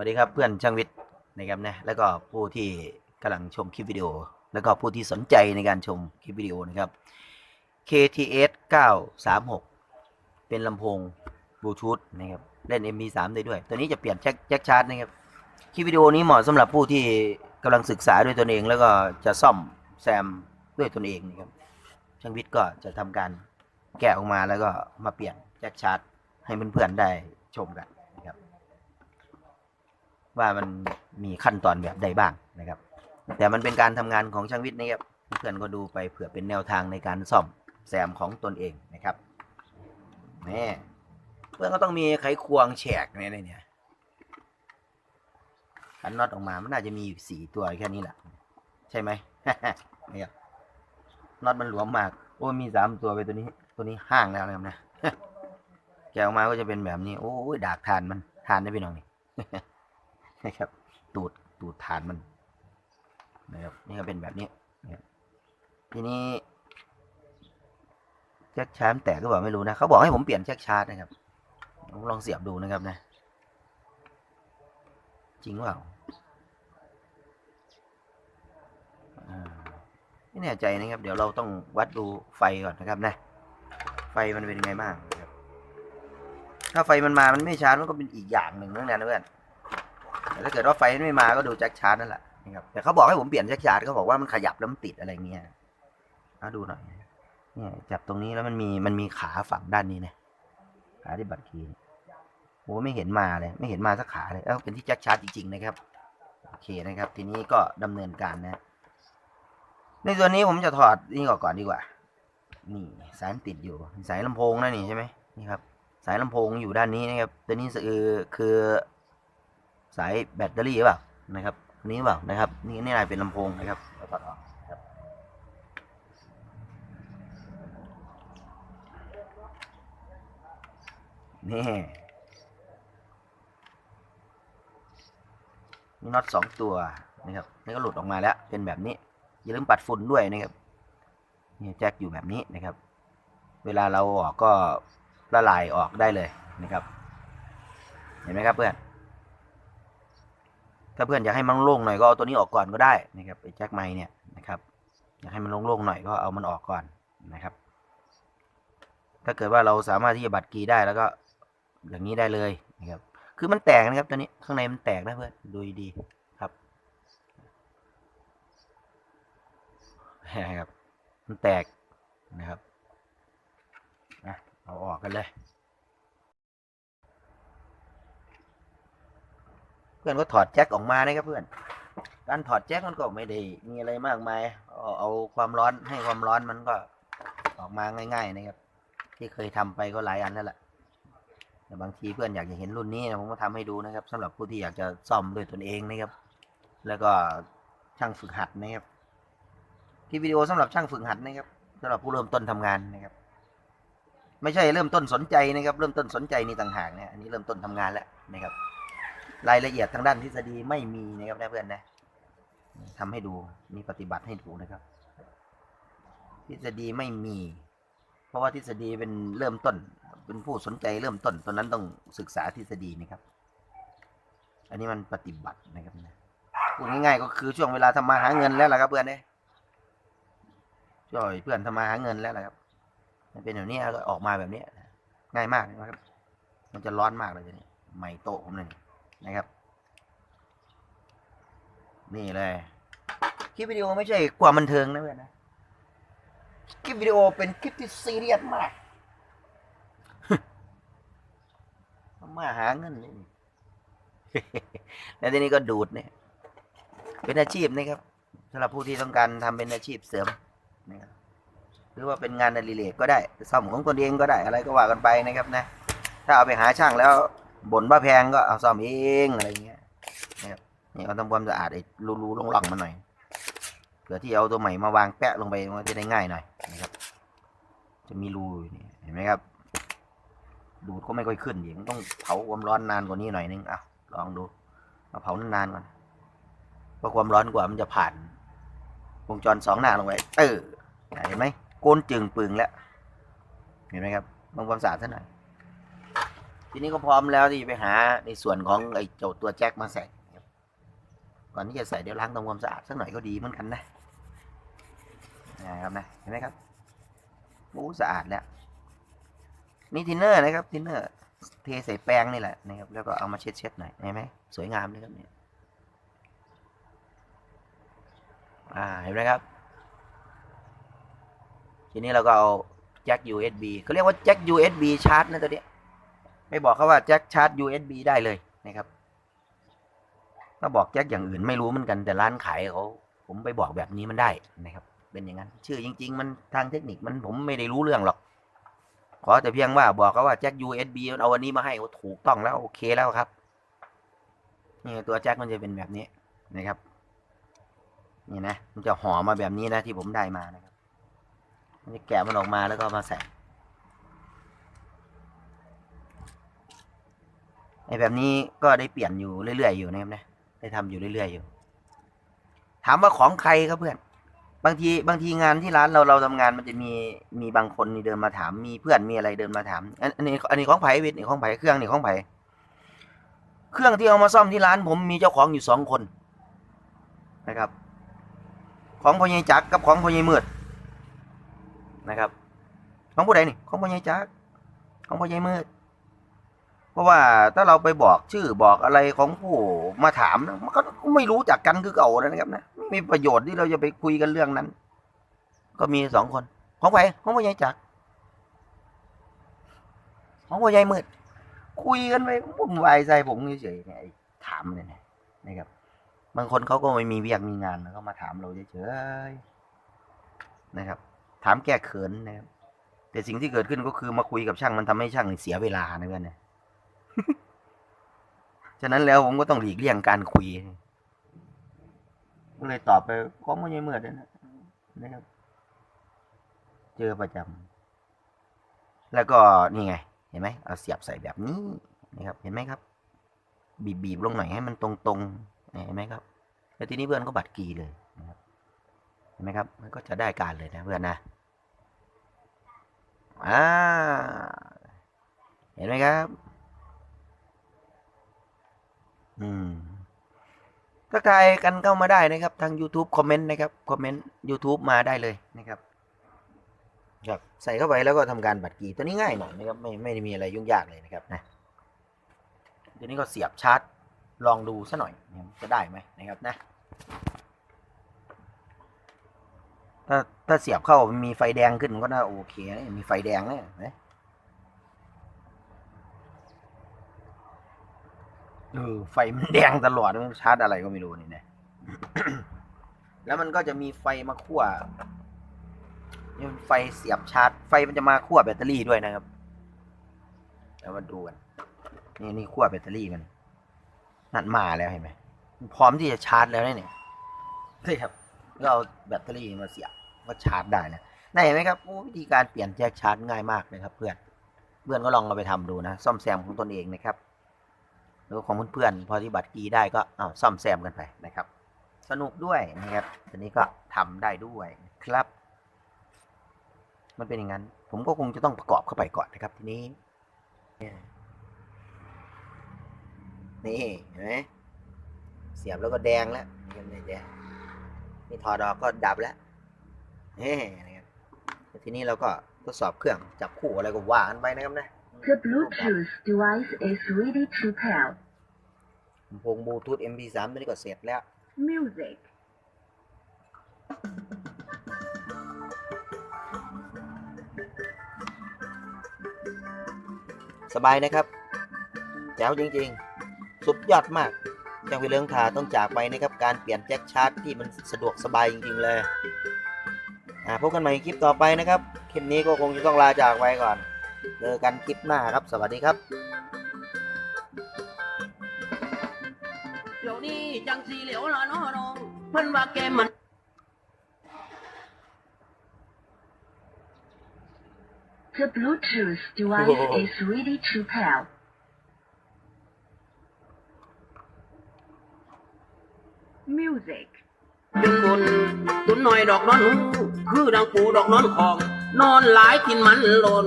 วัสดีครับเพื่อนช่างวิทย์นะครับนะแล้วก็ผู้ที่กำลังชมคลิปวิดีโอ แล้วก็ผู้ที่สนใจในการชมคลิปวิดีโอนะครับ KTS 936 เป็นลำโพงบลูทูธนะครับเล่น MP3 ได้ด้วย ตัวนี้จะเปลี่ยนแจ็คแจ็คชาร์จนะครับคลิปวิดีโอนี้เหมาะสำหรับผู้ที่กำลังศึกษาด้วยตนเอง แล้วก็จะซ่อมแซมด้วยตนเองนะครับช่างวิทย์ก็จะทำการแกะออกมาแล้วก็มาเปลี่ยนแจ็คชาร์จให้เพื่อนๆได้ชมกัน ว่ามันมีขั้นตอนแบบใดบ้างนะครับ แต่มันเป็นการทำงานของช่างวิทย์นะครับเพื่อนก็ดูไปเผื่อเป็นแนวทางในการซ่อมแซมของตนเองนะครับนี่เพื่อนก็ต้องมีไขควงแฉกเนี่ยเนี่ยขันน็อตออกมามันน่าจะมีอยู่สี่ตัวแค่นี้แหละใช่ไหมนี่ครับน็อตมันหลวมมาก โอ้มีสามตัวไปตัวนี้ ตัวนี้ห้างแล้วนะครับนะแกออกมาก็จะเป็นแบบนี้ โอ้ยดากทานมันทานได้พี่น้องนี่ นะครับ ตูดตูดฐานมันนะครับนี่ก็เป็นแบบนี้นะทีนี้แจ็คชาร์จแตกก็บอกไม่รู้นะเขาบอกให้ผมเปลี่ยนแจ็คชาร์จนะครับผมลองเสียบดูนะครับนะ จริงเปล่าไม่แน่ใจนะครับ เดี๋ยวเราต้องวัดดูไฟก่อนนะครับนะ ไฟมันเป็นยังไงบ้างครับ ถ้าไฟมันมามันไม่ชาร์จมันก็เป็นอีกอย่างหนึ่งนั่นแหละนะเพื่อน แต่ถ้าเกิดว่าไฟไม่มาก็ดูแจ็คชาร์จนั่นแหละนะครับแต่เขาบอกให้ผมเปลี่ยนแจ็คชาร์จเขาบอกว่ามันขยับแล้วมันติดอะไรเงี้ยเอาดูหน่อยเนี่ยจับตรงนี้แล้วมันมีมันมีขาฝั่งด้านนี้นะขาที่บัตรคีย์โอ้ไม่เห็นมาเลย ไม่เห็นมาสักขาเลยเอ้าเป็นที่แจ็คชาร์จจริงๆนะครับโอเคนะครับ ทีนี้ก็ดำเนินการนะ ในส่วนนี้ผมจะถอดนี่ออกก่อนดีกว่า นี่สายติดอยู่สายลำโพงนะนี่ใช่ไหมนี่ครับ สายลำโพงอยู่ด้านนี้นะครับ ตัวนี้คือคือ สายแบตเตอรี่หรือเปล่านะครับอันนี้เปล่านะครับ นี่นี่นายเป็นลำโพงนะครับเราตัดออกครับนี่มีน็อตสองตัวนะครับนี่ก็หลุดออกมาแล้วเป็นแบบนี้ อย่าลืมปัดฝุ่นด้วยนะครับนี่แจ็คอยู่แบบนี้นะครับ เวลาเราออกก็ละลายออกได้เลยนะครับ เห็นไหมครับเพื่อน ถ้าเพื่อนอยากให้มันโล่งหน่อยก็เอาตัวนี้ออกก่อนก็ได้นะครับไอ้แจ็คไม้เนี่ยนะครับอยากให้มันโล่งๆหน่อยก็เอามันออกก่อนนะครับ ถ้าเกิดว่าเราสามารถที่จะบัดกีได้แล้วก็อย่างนี้ได้เลยนะครับ คือมันแตกนะครับตัวนี้ข้างในมันแตกนะเพื่อนดูดีครับนะครับ มันแตกนะครับนะเอาออกกันเลย พื่อนก็ถอดแจ็คออกมานะครับเพื่อน การถอดแจ็คมันก็ไม่ได้มีอะไรมากมายเอาเอาความร้อนให้ความร้อนมันก็ออกมาง่าย ๆ นะครับ ที่เคยทำไปก็หลายอันแล้วแหละแต่บางทีเพื่อนอยากจะเห็นรุ่นนี้นะผมก็ทำให้ดูนะครับสำหรับผู้ที่อยากจะซ่อมด้วยตนเองนะครับ แล้วก็ช่างฝึกหัดนะครับคลิปวิดีโอสำหรับช่างฝึกหัดนะครับสำหรับผู้เริ่มต้นทำงานนะครับ ไม่ใช่เริ่มต้นสนใจนะครับ เริ่มต้นสนใจนี่ต่างหากเนี่ยอันนี้เริ่มต้นทำงานแล้วนะครับ รายละเอียดทางด้านทฤษฎีไม่มีนะครับนะเพื่อนนะทำให้ดูมีปฏิบัติให้ดูนะครับ ทฤษฎีไม่มี เพราะว่าทฤษฎีเป็นเริ่มต้น เป็นผู้สนใจเริ่มต้นตอนนั้นต้องศึกษาทฤษฎีนะครับ อันนี้มันปฏิบัตินะครับนะพูดง่ายๆก็คือช่วงเวลาทำมาหาเงินแล้วล่ะครับเพื่อนเนี่ยช่วยเพื่อนทำมาหาเงินแล้วล่ะครับ มันเป็นแบบนี้แล้วก็ออกมาแบบนี้ง่ายมากนะครับ มันจะร้อนมากเลยทีนี้ไมโตผมเลย นะครับ นี่เลยคลิปวิดีโอไม่ใช่ความบันเทิงนะเพื่อนนะคลิปวิดีโอเป็นคลิปที่ซีเรียสมากมาหาเงินนี่แล้วทีนี้ก็ดูดเนี่ย เป็นอาชีพนะครับสำหรับผู้ที่ต้องการทำเป็นอาชีพเสริมนะครับหรือว่าเป็นงานอดิเรกก็ได้ซ่อมของตนเองก็ได้อะไรก็ว่ากันไปนะครับนะ ถ้าเอาไปหาช่างแล้ว บ่นว่าแพงก็เอาซ่อมเองอะไรเงี้ยนะครับนี่เอาทำความสะอาดไอ้รูๆล่องๆมันหน่อยเผื่อที่เอาตัวใหม่มาวางแปะลงไปมันจะได้ง่ายหน่อยนะครับ จะมีรูนี่เห็นไหมครับ ดูดก็ไม่ค่อยขึ้นดิมันต้องเผาความร้อนนานกว่านี้หน่อยนึงอะลองดูเอาเผานานๆก่อนเพราะความร้อนกว่ามันจะผ่านวงจรสองหน้าลงไปเออเห็นไหมโกนจึงปึงแล้ว เห็นไหมครับทำความสะอาดซะหน่อย ทีนี้ก็พร้อมแล้วที่ไปหาในส่วนของไอ้เจ้าตัวแจ็คมาใส่ก่อนที่จะใส่เดี๋ยวล้างทำความสะอาดสักหน่อยก็ดีเหมือนกันนะนะครับนะเห็นไหมครับโอ้สะอาดแล้วนี่ทินเนอร์นะครับทินเนอร์เทใส่แป้งนี่แหละนะครับแล้วก็เอามาเช็ดๆหน่อยเห็นไหมสวยงามเลยครับเนี่ยอ่าเห็นไหมครับ ทีนี้เราก็เอาแจ็ค USB เขาเรียกว่าแจ็ค USB ชาร์จนะตัวเนี้ย ไม่บอกเขาว่าแจ็คชาร์จ USB ได้เลยนะครับถ้าบอกแจ็คอย่างอื่นไม่รู้เหมือนกันแต่ร้านขายเขาผมไปบอกแบบนี้มันได้นะครับ เป็นอย่างนั้น ชื่อจริง ๆ มันทางเทคนิคมันผมไม่ได้รู้เรื่องหรอก ขอแต่เพียงว่าบอกเขาว่าแจ็ค USB เอาอันนี้มาให้ว่าถูกต้องแล้วโอเคแล้วครับนี่ตัวแจ็คมันจะเป็นแบบนี้นะครับ นี่นะมันจะห่อมาแบบนี้นะที่ผมได้มานะครับมันจะแกะมันออกมาแล้วก็มาใส่ ไอแบบนี้ก็ได้เปลี่ยนอยู่เรื่อยๆอยู่นะครับนะได้ทำอยู่เรื่อยๆอยู่ ถามว่าของใครครับเพื่อน บางทีบางทีงานที่ร้านเราเราทำงานมันจะมีมีบางคนนี่เดินมาถาม มีเพื่อนมีอะไรเดินมาถาม อันนี้อันนี้ของไผ่วิทย์นี่ของไผ่เครื่องนี่ของไผ่เครื่องที่เอามาซ่อมที่ร้าน ผมมีเจ้าของอยู่สองคนนะครับ ของพ่อใหญ่จักกับของพ่อใหญ่มืดนะครับ ของผู้ใดนี่ของพ่อใหญ่จักของพ่อใหญ่มืด ราะว่าถ้าเราไปบอกชื่อบอกอะไรของผู้มาถามมันก็ไม่รู้จักกันคือเก่าแล้วนะครับนะไม่มีประโยชน์ที่เราจะไปคุยกันเรื่องนั้น ก็มีสองคน ของไปของพ่อใหญ่จักของพ่อใหญ่มืด คุยกันไปวุ่นวายใจผมเฉยๆเนี่ยไถามเนี่ยนะนะครับ บางคนเขาก็ไม่มีเวียกมีงานแล้วก็มาถามเราเฉยๆนะครับ ถามแก้เขินนะครับแต่สิ่งที่เกิดขึ้นก็คือมาคุยกับช่างมันทำให้ช่างเสียเวลานะเพื่อนเนะ ฉะนั้นแล้วผมก็ต้องหลีกเลี่ยงการคุยก็เลยตอบไปของมันยังเมื่อนะนะครับ เจอประจำแล้วก็นี่ไง เห็นไหมเอาเสียบใส่แบบนี้นะครับ เห็นไหมครับ บีบบีบลงหน่อยให้มันตรงๆเห็นไหมครับ แล้วทีนี้เพื่อนก็บัดกีเลยนะครับเห็นไหมครับ มันก็จะได้การเลยนะเพื่อนนะอ่าเห็นไหมครับ อืมทักทายกันเข้ามาได้นะครับ ทาง YouTube คอมเมนต์นะครับคอมเมนต์ YouTube มาได้เลยนะครับครับใส่เข้าไปแล้วก็ทำการบัตรกีตัวนี้ง่ายหน่อยนะครับไม่ไม่ได้มีอะไรยุ่งยากเลยนะครับนะทีนี้ก็เสียบชาร์จลองดูซะหน่อยจะได้ไหมนะครับนะถ้าถ้าเสียบเข้ามีไฟแดงขึ้นก็น่าโอเคนะมีไฟแดงนะเห็นไหม เออไฟมันแดงตลอดมันชาร์จอะไรก็ไม่รู้นี่นะแล้วมันก็จะมีไฟมาคั่วนี่มันไฟเสียบชาร์จ ไฟมันจะมาคั่วแบตเตอรี่ด้วยนะครับแล้วมาดูกันนี่นี่คั่วแบตเตอรี่มันนั่นมาแล้วเห็นไหมพร้อมที่จะชาร์จแล้วเนี่ยใช่ครับก็เอาแบตเตอรี่มาเสียบก็ชาร์จได้นะได้เห็นไหมครับวิธีการเปลี่ยนแจ็คชาร์จง่ายมากนะครับ เพื่อนเพื่อนก็ลองเอาไปทำดูนะ ซ่อมแซมของตนเองนะครับ หรือของเพื่อนๆพอที่บัตรกีได้ก็เอาซ่อมแซมกันไปนะครับ สนุกด้วยนะครับทีนี้ก็ทำได้ด้วยครับ มันเป็นอย่างนั้น ผมก็คงจะต้องประกอบเข้าไปก่อนนะครับ ทีนี้ นี่เห็นไหมเสียบแล้วก็แดงแล้วนี่แดงนี่ถอดออกก็ดับแล้วเฮ้นะครับทีนี้เราก็ทดสอบเครื่องจับคู่อะไรก็ว่ากันไปนะครับนะ The Bluetooth device is ready to pair. ลำโพงบลูทูธ MP3 ตัวนี้ก็เสร็จแล้ว Music. สบายนะครับ แจ๋วจริงๆ สุดยอดมากจังวิเลิงทาต้องจากไปนะครับ การเปลี่ยนแจ็คชาร์จที่มันสะดวกสบายจริงๆเลย อ่าพบกันใหม่คลิปต่อไปนะครับ คลิปนี้ก็คงจะต้องลาจากไปก่อน เจอกันคลิปหน้าครับ สวัสดีครับ เดี๋ยวนี้จังสีเหลียวละเน้อน้องเพิ่นว่าแกมัน The Bluetooth device Oh. is ready to pair. Music. จุนบุญจุนหน่อยดอกนอนหูคือดังปูดอกนอนของ นอนหลายกินมันหล่น